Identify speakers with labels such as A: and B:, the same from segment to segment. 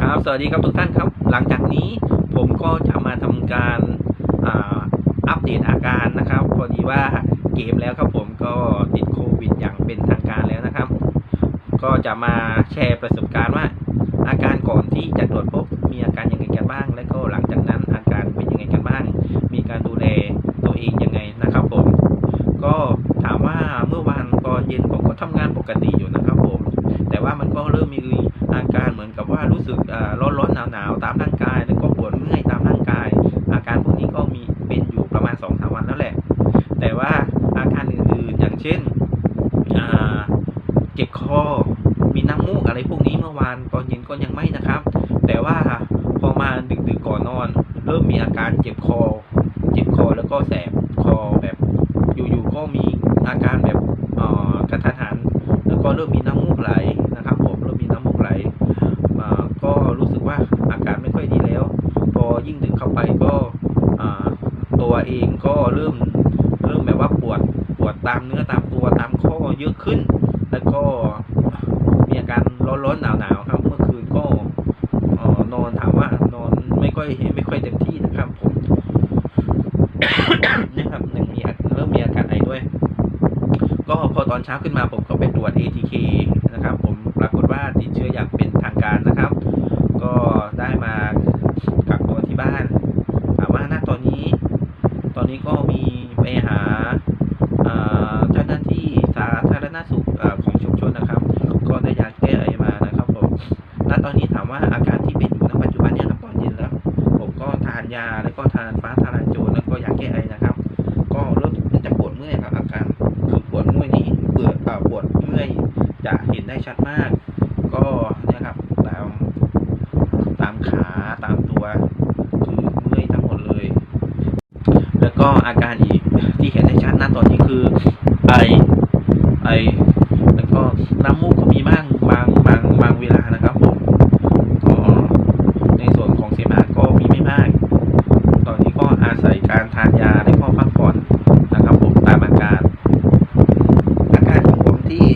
A: ครับ สวัสดีครับทุกท่านครับ หลังจากนี้ผมก็จะมาทำการอัปเดตอาการนะครับ พอดีว่าเกมแล้วครับผมก็ติดโควิดอย่างเป็นทางการแล้วนะครับ ก็จะมาแชร์ประสบการณ์ว่า อาการก่อนที่จะตรวจพบมีอาการยังไงกันบ้าง และก็หลังจากนั้นอาการเป็นยังไงกันบ้าง เจ็บคอ มีน้ำมูกอะไรพวกนี้เมื่อวานตอนเย็นก็ยังไม่นะครับ แต่ว่าพอมาดึกๆก่อนนอน เริ่มมีอาการเจ็บคอ เจ็บคอแล้วก็แสบคอแบบอยู่ๆก็มีอาการแบบกระทันหันแล้วก็เริ่มมีน้ำมูกไหลนะครับผมเริ่มมีน้ำมูกไหลก็รู้สึกว่าอาการไม่ค่อยดีแล้ว พอยิ่งดึกเข้าไปก็ตัวเองก็เริ่มเริ่มแบบว่าปวดปวดตามเนื้อตามตัวตามข้อเยอะขึ้น แล้วก็มีอาการร้อนๆหนาวๆครับ เมื่อคืนก็นอนถามว่านอนไม่ค่อยไม่ค่อยเต็มที่นะครับผมนะครับหนึ่งมีเริ่มมีอาการไอด้วย ก็พอตอนเช้าขึ้นมาผมก็ไปตรวจ ATK นะครับ ผมปรากฏว่าติดเชื้ออย่างเป็นทางการนะครับ ก็ได้มากักตัวที่บ้านถามว่าณตอนนี้ ตอนนี้ก็มีไปหาเอ่อเจ้าหน้าที่สาธารณสุขเอ่อของชุมชนนะครับ ก็ได้ยาแก้ไอมานะครับผมณตอนนี้ ถามว่าอาการที่เป็นอยู่ณปัจจุบันเนี่ยครับตอนเย็นแล้ว ผมก็ทานยาแล้วก็ทานฟ้าทลายโจรแล้วก็ยาแก้ไอนะครับ ก็เริ่มจะปวดเมื่อยครับ อาการคือปวดเมื่อยนี่เบื่อปวดเมื่อยจะเห็นได้ชัดมาก ก็นี่ยครับตามตามขาตามตัวคือเมื่อยทั้งหมดเลย แล้วก็อาการอีกที่เห็นได้ชัดณตอนนี้คือไอไอแล้วก็น้ำมูกก็มีบ้างบางบางบางเวลานะครับผมก็ในส่วนของเสมหะก็มีไม่มาก ตอนนี้ก็อาศัยการทานยาและก็พักผ่อนนะครับผมตามอาการ อาการของผมที่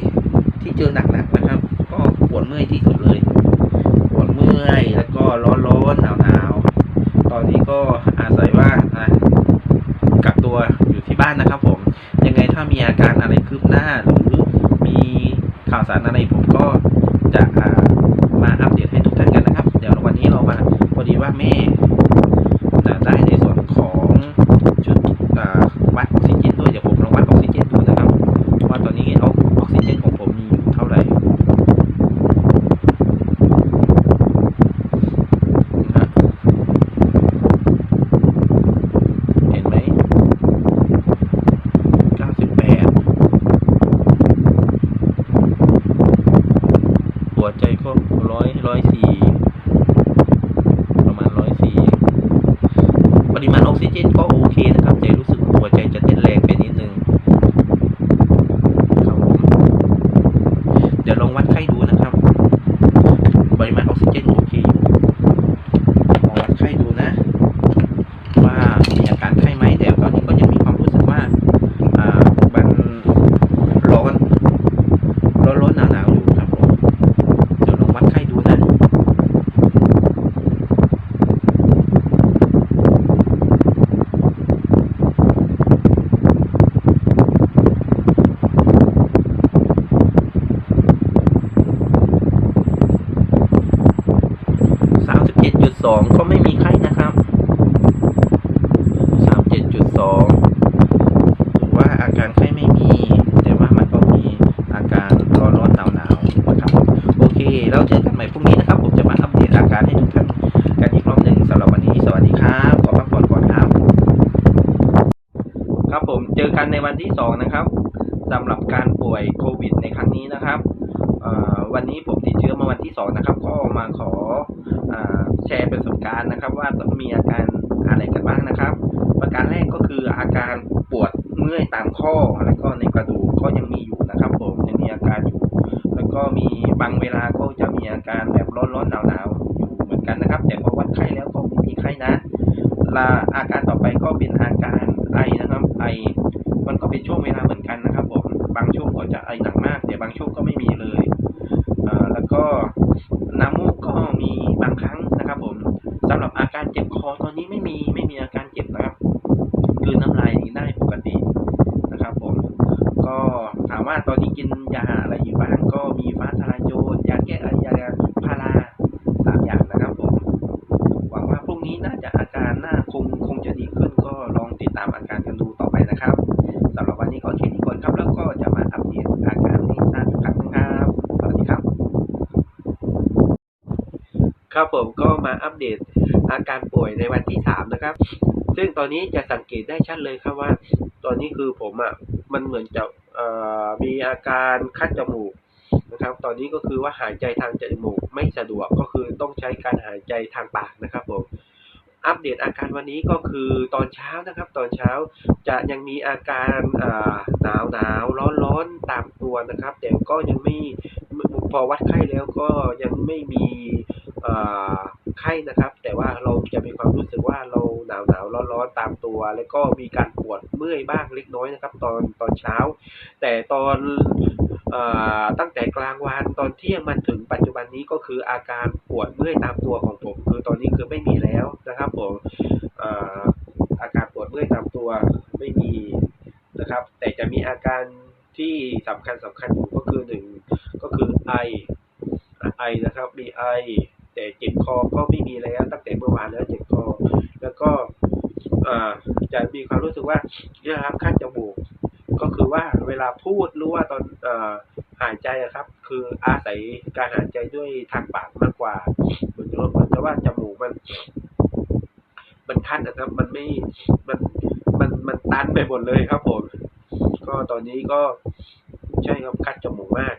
A: ที่เจอหนักๆนะครับ ก็ปว ดเมื่อยที่สุดเลยปวดเมื่อยแล้วก็ร้อนร้อนหนาวหนาวตอนนี้ก็อาศัยว่านะกักตัวอยู่ที่บ้านนะครับผมยังไงถ้ามีอาการอะไรคืบหน้าหรือมีข่าวสารอะไรผมก็จะอ่ามาอัปเดตให้ทุกท่านกันนะครับ เดี๋ยววันนี้เรามาพอดีว่าแม่ จะได้ในส่วนของชุดอ่าวัดออกซิเจนด้วยเดี๋ยวผมลองวัดออกซิเจนดูนะครับ ว่าตอนนี้ออกออกซิเจนของผมมีอยู่เท่าไหร่นะฮะเห็นไหม98หัวใจก็ร้อยร้อยสี่ประมาณร้อยสี่ ปริมาณออกซิเจนก็โอเคนะครับ แต่รู้สึกว่าหัวใจจะเต้นแรงไปนิดนึงครับผมเดี๋ยวลองวัดไข้ดูนะครับ ปริมาณออกซิเจนโอเคอยู่ลองวัดไข้ดูนะ ว่ามีอาการไข้ไหมแต่ตอนนี้ก็ยังมีความรู้สึกว่า อ่ามันร้อนร้อนร้อนหนาวหนาวๆอยู่ครับผมเดี๋ยวลองวัดไข้ดูนะ สามสิบเจ็ดจุดสองก็ไม่มีไข้นะครับสามเจ็ดจุดสองถือว่าอาการไข้ไม่มี แต่ว่ามันก็มีอาการร้อนร้อนหนาวหนาวๆนะครับโอเค แล้วเจอกันใหม่พรุ่งนี้นะครับ ผมจะมาอัปเดตอาการให้ทุกท่านกันอีกรอบหนึ่งสำหรับวันนี้ สวัสดีครับขอพักผ่อนก่อนครับ ครับผมเจอกันในวันที่สองนะครับสำหรับการป่วยโควิดในครั้งนี้นะครับวันนี้ผมติดเชื้อมาวันที่สองนะครับ ก็มาขออแชร์ประสบการณ์นะครับ ว่าต้องมีอาการอะไรกันบ้างนะครับ ประการแรกก็คืออาการปวดเมื่อยตามข้อแล้วก็ในกร ไอหนักมาก แต่บางช่วงก็ไม่มีเลยแล้วก็น้ำมูกก็มีบางครั้งนะครับ ผมสำหรับอาการเจ็บคอตอนนี้ไม่มีไม่มีอาการเจ็บนะครับ คือน้ำลายนี้ได้ปกตินะครับ ผม ก็ถามว่าตอนนี้กินยาอะไรอยู่บ้างก็มีฟ้าทลายโจรยาแก้ไอยาพาราสามอย่างนะครับ ผมหวังว่าพรุ่งนี้น่าจะอาการหน้าคงคงจะดีขึ้น
B: ครับผมก็มาอัปเดตอาการป่วยในวันที่สามนะครับ ซึ่งตอนนี้จะสังเกตได้ชัดเลยครับว่า ตอนนี้คือผมอะมันเหมือนจะมีอาการคัดจมูกนะครับ ตอนนี้ก็คือว่าหายใจทางจมูกไม่สะดวกก็คือต้องใช้การหายใจทางปากนะครับผมอัปเดตอาการวันนี้ก็คือตอนเช้านะครับ ตอนเช้าจะยังมีอาการหนาวหนาวร้อนร้อนตามตัวนะครับ แต่ก็ยังไม่พอวัดไข้แล้วก็ยังไม่มี ไข้นะครับ แต่ว่าเราจะมีความรู้สึกว่าเราหนาวหนาวร้อนร้อนตามตัว แล้วก็มีการปวดเมื่อยบ้างเล็กน้อยนะครับ ตอนตอนเช้า แต่ตอนอตั้งแต่กลางวันตอนเที่ยงมันถึงปัจจุบันนี้ก็คืออาการปวดเมื่อยตามตัวของผม คือตอนนี้คือไม่มีแล้วนะครับผมอาอาการปวดเมื่อยตามตัวไม่มีนะครับ แต่จะมีอาการที่สำคัญสำคัญอยู่ก็คือหนึ่งก็คือไอไอนะครับมีไอ แต่เจ็บคอก็ไม่มีแล้วตั้งแต่เมื่อวานแล้วเจ็บคอ แล้วก็อาจะมีความรู้สึกว่าได้รับคัดจมูกก็คือว่าเวลาพูดรือว่าตอนอหายใจอะครับ คืออาศัยการหายใจด้วยทางปากมากกว่าเหมือนเหมือนกับว่าจมูกมัน มันคันนะครับ มันไม่มันมันมันตันไปหมดเลยครับผม ก็ตอนนี้ก็ใช่ครับคัดจมูกมาก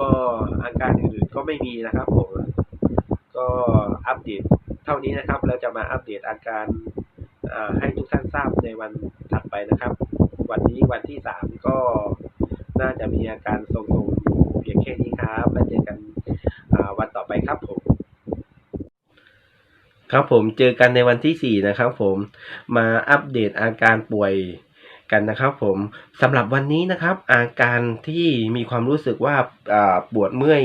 B: ก็อาการอื่นๆก็ไม่มีนะครับผม ก็อัปเดตเท่านี้นะครับ แล้วจะมาอัปเดตอาการให้ทุกท่านทราบในวันถัดไปนะครับ วันนี้วันที่สามก็น่าจะมีอาการทรงๆเพียงแค่นี้ครับแล้วเจอกันวันต่อไปครับผม ครับผมเจอกันในวันที่สี่นะครับผมมาอัปเดตอาการป่วย กันนะครับผมสำหรับวันนี้นะครับ อาการที่มีความรู้สึกว่าปวดเมื่อย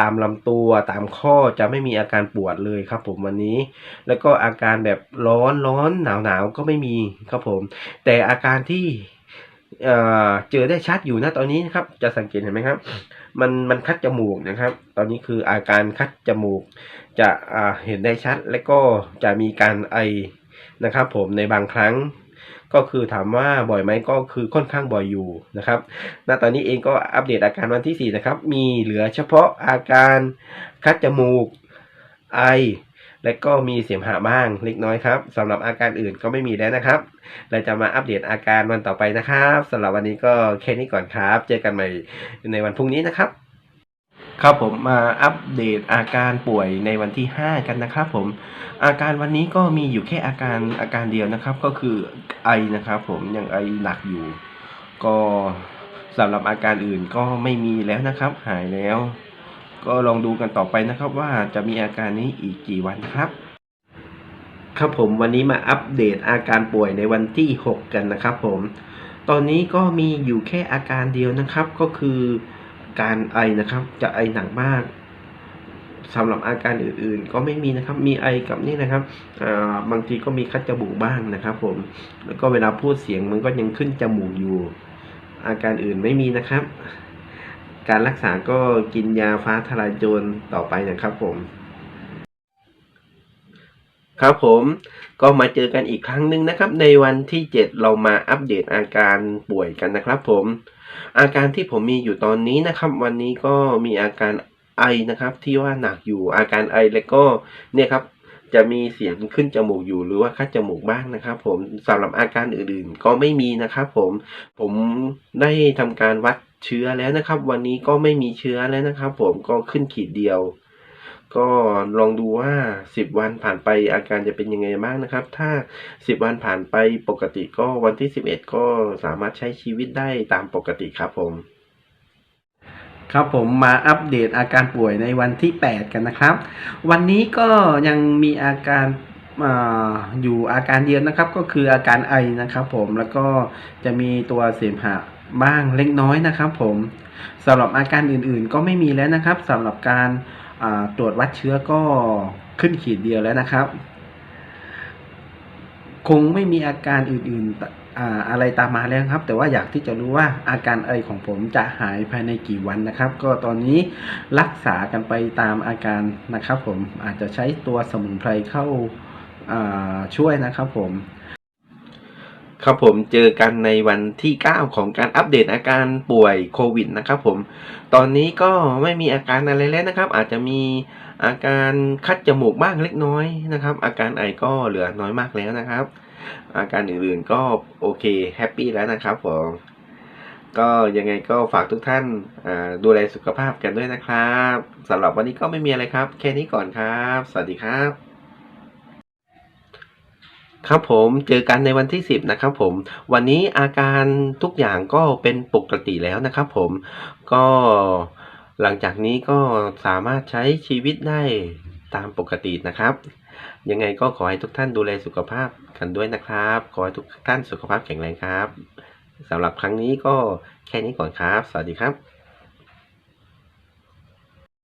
B: ตามลำตัวตามข้อจะไม่มีอาการปวดเลยครับ ผมวันนี้ แล้วก็อาการแบบร้อนร้อนหนาวหนาวก็ไม่มีครับผม แต่อาการที่เจอได้ชัดอยู่นะตอนนี้นะครับ จะสังเกตเห็นไหมครับ มันมันคัดจมูกนะครับ ตอนนี้คืออาการคัดจมูก จะเห็นได้ชัด และก็จะมีการไอนะครับ ผมในบางครั้ง ก็คือถามว่าบ่อยไหมก็คือค่อนข้างบ่อยอยู่นะครับณตอนนี้เองก็อัปเดตอาการวันที่ 4 นะครับ มีเหลือเฉพาะอาการคัดจมูกไอ และก็มีเสมหะบ้างเล็กน้อยครับสำหรับอาการอื่นก็ไม่มีแล้วนะครับ เราจะมาอัปเดตอาการวันต่อไปนะครับสำหรับวันนี้ก็แค่นี้ก่อนครับ เจอกันใหม่ในวันพรุ่งนี้นะครับ ครับผมมาอัปเดตอาการป่วยในวันที่ 5 กันนะครับผมอาการวันนี้ก็มีอยู่แค่อาการอาการเดียวนะครับ ก็คือไอนะครับ ผมยังไอหนักอยู่ ก็สำหรับอาการอื่นก็ไม่มีแล้วนะครับ หายแล้ว ก็ลองดูกันต่อไปนะครับ ว่าจะมีอาการนี้อีกกี่วันครับ ครับผมวันนี้มาอัปเดตอาการป่วยในวันที่ 6 กันนะครับ ผม ตอนนี้ก็มีอยู่แค่อาการเดียวนะครับ ก็คือ การไอนะครับ จะไอหนักมากสำหรับอาการอื่นๆ ก็ไม่มีนะครับ มีไอกับนี่นะครับบางทีก็มีคัดจมูกบ้างนะครับผม แล้วก็เวลาพูดเสียงมันก็ยังขึ้นจมูกอยู่ อาการอื่นไม่มีนะครับ การรักษาก็กินยาฟ้าทลายโจรต่อไปนะครับผม ครับผมก็มาเจอกันอีกครั้งหนึ่งนะครับ ในวันที่ 7 เรามาอัปเดตอาการป่วยกันนะครับ ผม อาการที่ผมมีอยู่ตอนนี้นะครับ วันนี้ก็มีอาการไอนะครับ ที่ว่าหนักอยู่อาการไอแล้วก็เนี่ยครับจะมีเสียงขึ้นจมูกอยู่หรือว่าคัดจมูกบ้างนะครับ ผมสำหรับอาการอื่นๆ ก็ไม่มีนะครับ ผมผมได้ทำการวัดเชื้อแล้วนะครับ วันนี้ก็ไม่มีเชื้อแล้วนะครับ ผมก็ขึ้นขีดเดียว ก็ลองดูว่า 10 วันผ่านไปอาการจะเป็นยังไงบ้างนะครับ ถ้า 10 วันผ่านไปปกติก็วันที่ 11 ก็สามารถใช้ชีวิตได้ตามปกติครับผมครับผมมาอัปเดตอาการป่วยในวันที่ 8 กันนะครับ วันนี้ก็ยังมีอาการออยู่อาการเดียวนะครับ ก็คืออาการไอนะครับผมแล้วก็จะมีตัวเสมหะบ้างเล็กน้อยนะครับ ผมสำหรับอาการอื่นๆ ก็ไม่มีแล้วนะครับสำหรับการ ตรวจวัดเชื้อก็ขึ้นขีดเดียวแล้วนะครับ คงไม่มีอาการอื่นๆออะไรตามมาแล้วครับ แต่ว่าอยากที่จะรู้ว่าอาการไอของผมจะหายภายในกี่วันนะครับ ก็ตอนนี้รักษากันไปตามอาการนะครับ ผมอาจจะใช้ตัวสมุนไพรเข้าาช่วยนะครับผม ครับผมเจอกันในวันที่ 9 ของการอัปเดตอาการป่วยโควิดนะครับผม ตอนนี้ก็ไม่มีอาการอะไรแล้วนะครับ อาจจะมีอาการคัดจมูกบ้างเล็กน้อยนะครับ อาการไอก็เหลือน้อยมากแล้วนะครับ อาการอื่นๆก็โอเคแฮปปี้แล้วนะครับผมก็ยังไงก็ฝากทุกท่านดูแลสุขภาพกันด้วยนะครับสำหรับวันนี้ก็ไม่มีอะไรครับ แค่นี้ก่อนครับ สวัสดีครับ ครับผมเจอกันในวันที่ 10 นะครับผม วันนี้อาการทุกอย่างก็เป็นปกติแล้วนะครับผม ก็หลังจากนี้ก็สามารถใช้ชีวิตได้ตามปกตินะครับ ยังไงก็ขอให้ทุกท่านดูแลสุขภาพกันด้วยนะครับ ขอให้ทุกท่านสุขภาพแข็งแรงครับสำหรับครั้งนี้ก็แค่นี้ก่อนครับ สวัสดีครับ